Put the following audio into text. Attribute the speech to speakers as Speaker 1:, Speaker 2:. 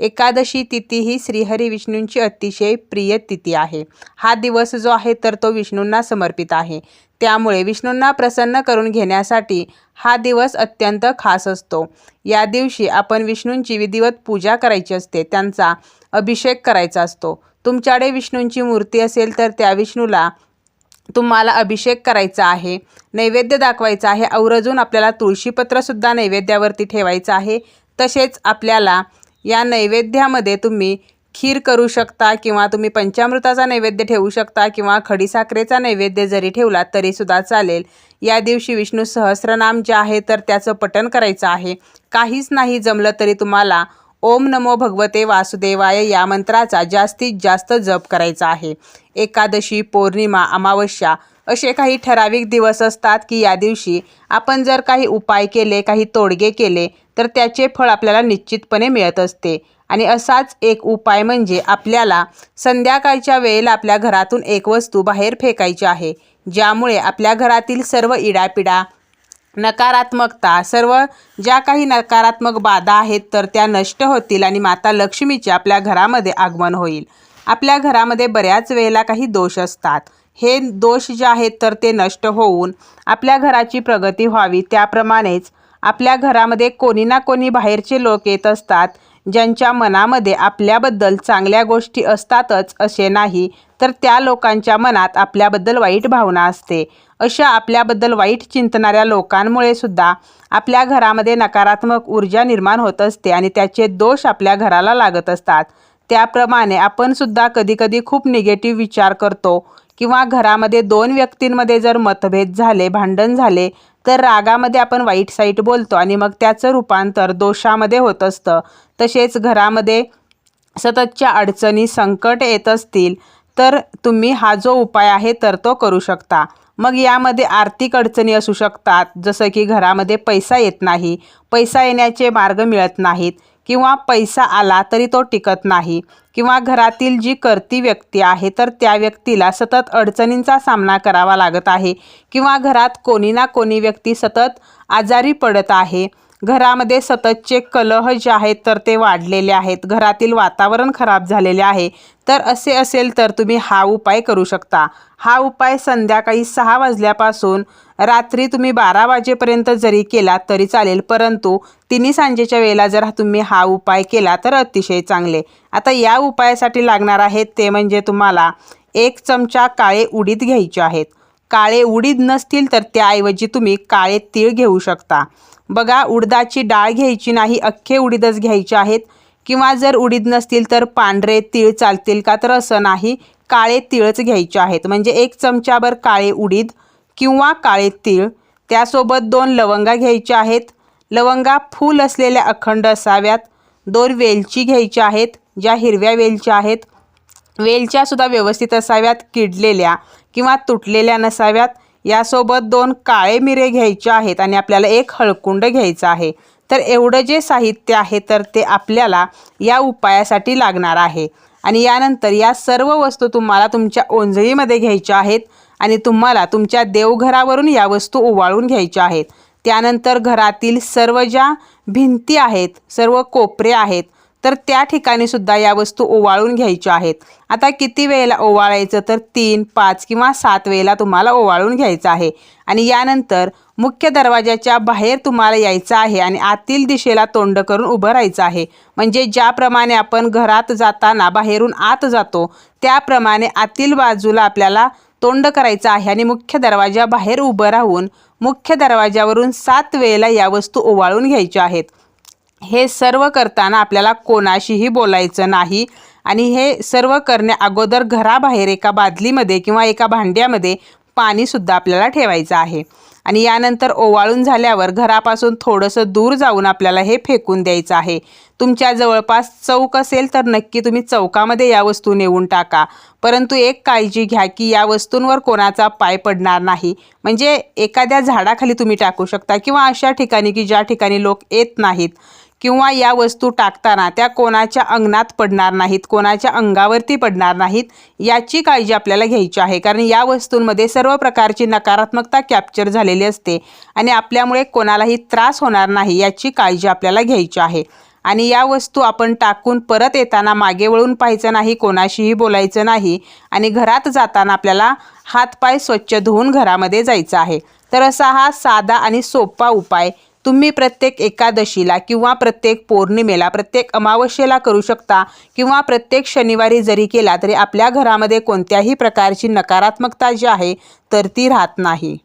Speaker 1: एकादशी तिथी ही श्रीहरी विष्णूंची अतिशय प्रिय तिथी आहे. हा दिवस जो आहे तर तो विष्णूंना समर्पित आहे. त्यामुळे विष्णूंना प्रसन्न करून घेण्यासाठी हा दिवस अत्यंत खास असतो. या दिवशी आपण विष्णूंची विधिवत पूजा करायची असते त्यांचा अभिषेक करायचा असतो. तुमच्याकडे विष्णूंची मूर्ती असेल तर त्या विष्णूला तुम्हाला अभिषेक करायचा आहे नैवेद्य दाखवायचा आहे आवर्जून आपल्याला तुळशीपत्रसुद्धा नैवेद्यावरती ठेवायचं आहे. तसेच आपल्याला या नैवेद्यामध्ये तुम्ही खीर करू शकता किंवा तुम्ही पंचामृताचा नैवेद्य ठेवू शकता किंवा खडीसाखरेचा नैवेद्य जरी ठेवला तरीसुद्धा चालेल. या दिवशी विष्णू सहस्रनाम जे आहे तर त्याचं पठण करायचं आहे. काहीच नाही जमलं तरी तुम्हाला ओम नमो भगवते वासुदेवाय या मंत्राचा जास्तीत जास्त जप करायचा आहे. एकादशी पौर्णिमा अमावस्या असे काही ठराविक दिवस असतात की या दिवशी आपण जर काही उपाय केले काही तोडगे केले तर त्याचे फळ आपल्याला निश्चितपणे मिळत असते. आणि असाच एक उपाय म्हणजे आपल्याला संध्याकाळच्या वेळेला आपल्या घरातून एक वस्तू बाहेर फेकायची आहे ज्यामुळे आपल्या घरातील सर्व इडापिडा नकारात्मकता सर्व ज्या काही नकारात्मक बाधा आहेत तर त्या नष्ट होतील आणि माता लक्ष्मीचे आपल्या घरामध्ये आगमन होईल. आपल्या घरामध्ये बऱ्याच वेळेला काही दोष असतात. हे दोष जे आहेत तर ते नष्ट होऊन आपल्या घराची प्रगती व्हावी. त्याप्रमाणेच आपल्या घरामध्ये कोणी ना कोणी बाहेरचे लोक येत असतात ज्यांच्या मनामध्ये आपल्याबद्दल चांगल्या गोष्टी असतातच असे नाही तर त्या लोकांच्या मनात आपल्याबद्दल वाईट भावना असते. अशा आपल्याबद्दल वाईट चिंतणाऱ्या लोकांमुळे सुद्धा आपल्या घरामध्ये नकारात्मक ऊर्जा निर्माण होत असते आणि त्याचे दोष आपल्या घराला लागत असतात. त्याप्रमाणे आपण सुद्धा कधीकधी खूप निगेटिव्ह विचार करतो. किंवा घरामध्ये दोन व्यक्तींमध्ये जर मतभेद झाले भांडण झाले तर रागामध्ये आपण वाईट साईट बोलतो आणि मग त्याचं रूपांतर दोषामध्ये होत असतं. तसेच घरामध्ये सततच्या अडचणी संकट येत असतील तर तुम्ही हा जो उपाय आहे तर तो करू शकता. मग यामध्ये आर्थिक अडचणी असू शकतात जसं की घरामध्ये पैसा येत नाही. पैसा येण्याचे मार्ग मिळत नाहीत. किंवा पैसा आला तरी तो टिकत नाही किंवा घरातील जी करती व्यक्ती आहे तर त्या व्यक्तीला सतत अडचणींचा सामना करावा लागत आहे किंवा घरात कोणी ना कोणी व्यक्ती सतत आजारी पडत आहे. घरामध्ये सततचे कलह जे आहेत तर ते वाढलेले आहेत. घरातील वातावरण खराब झालेले आहे. तर असे असेल तर तुम्ही हा उपाय करू शकता. हा उपाय संध्याकाळी सहा वाजल्यापासून रात्री तुम्ही बारा वाजेपर्यंत जरी केला तरी चालेल परंतु तिन्ही सांजेच्या वेळेला जर तुम्ही हा उपाय केला तर अतिशय चांगले. आता या उपायासाठी लागणार आहेत ते म्हणजे तुम्हाला एक चमचा काळे उडीद घ्यायचे आहेत. काळे उडीद नसतील तर त्याऐवजी तुम्ही काळे तीळ घेऊ शकता. बघा उडदाची डाळ घ्यायची नाही अख्खे उडीदच घ्यायचे आहेत. किंवा जर उडीद नसतील तर पांढरे तीळ चालतील का? तर असं नाही. काळे तीळच घ्यायचे आहेत. म्हणजे एक चमचाभर काळे उडीद किंवा काळे तीळ. त्यासोबत दोन लवंगा घ्यायच्या आहेत. लवंगा फूल असलेल्या अखंड असाव्यात. दोन वेलची घ्यायच्या आहेत ज्या हिरव्या वेलच्या आहेत. वेलच्यासुद्धा व्यवस्थित असाव्यात किडलेल्या किंवा तुटलेल्या नसाव्यात. यासोबत दोन काळे मिरे घ्यायचे आहेत आणि आपल्याला एक हळकुंड घ्यायचं आहे. तर एवढं जे साहित्य आहे तर ते आपल्याला या उपायासाठी लागणार आहे. आणि यानंतर या सर्व वस्तू तुम्हाला तुमच्या ओंजळीमध्ये घ्यायच्या आहेत आणि तुम्हाला तुमच्या देवघरावरून या वस्तू ओवाळून घ्यायच्या आहेत. त्यानंतर घरातील सर्व ज्या भिंती आहेत सर्व कोपरे आहेत तर त्या ठिकाणी सुद्धा या वस्तू ओवाळून घ्यायच्या आहेत. आता किती वेळेला ओवाळायचं? तर तीन पाच किंवा सात वेळेला तुम्हाला ओवाळून घ्यायचं आहे. आणि यानंतर मुख्य दरवाजाच्या बाहेर तुम्हाला यायचं आहे आणि आतील दिशेला तोंड करून उभं राहायचं आहे. म्हणजे ज्याप्रमाणे आपण घरात जाताना बाहेरून आत जातो त्याप्रमाणे आतील बाजूला आपल्याला तोंड करायचं आहे आणि मुख्य दरवाजा बाहेर उभं राहून मुख्य दरवाजावरून सात वेळेला या वस्तू ओवाळून घ्यायच्या आहेत. हे सर्व करताना आपल्याला कोणाशीही बोलायचं नाही. आणि हे सर्व करण्या अगोदर घराबाहेर एका बादलीमध्ये किंवा एका भांड्यामध्ये पाणीसुद्धा आपल्याला ठेवायचं आहे. आणि यानंतर ओवाळून झाल्यावर घरापासून थोडंसं दूर जाऊन आपल्याला हे फेकून द्यायचं आहे. तुमच्या जवळपास चौक असेल तर नक्की तुम्ही चौकामध्ये या वस्तू नेऊन टाका. परंतु एक काळजी घ्या की या वस्तूंवर कोणाचा पाय पडणार नाही. म्हणजे एखाद्या झाडाखाली तुम्ही टाकू शकता किंवा अशा ठिकाणी की ज्या ठिकाणी लोक येत नाहीत. किंवा या वस्तू टाकताना त्या कोणाच्या अंगणात पडणार नाहीत कोणाच्या अंगावरती पडणार नाहीत याची काळजी आपल्याला घ्यायची आहे. कारण या वस्तूंमध्ये सर्व प्रकारची नकारात्मकता कॅप्चर झालेली असते आणि आपल्यामुळे कोणालाही त्रास होणार नाही याची काळजी आपल्याला घ्यायची आहे. आणि या वस्तू आपण टाकून परत येताना मागे वळून पाहायचं नाही कोणाशीही बोलायचं नाही आणि घरात जाताना आपल्याला हातपाय स्वच्छ धुवून घरामध्ये जायचं आहे. तर असा हा साधा आणि सोपा उपाय तुम्ही प्रत्येक एकादशीला किंवा प्रत्येक पौर्णिमेला प्रत्येक अमावस्येला करू शकता किंवा प्रत्येक शनिवारी जरी केला तरी आपल्या घरामध्ये कोणत्याही प्रकारची नकारात्मकता जी आहे तर ती राहत नाही.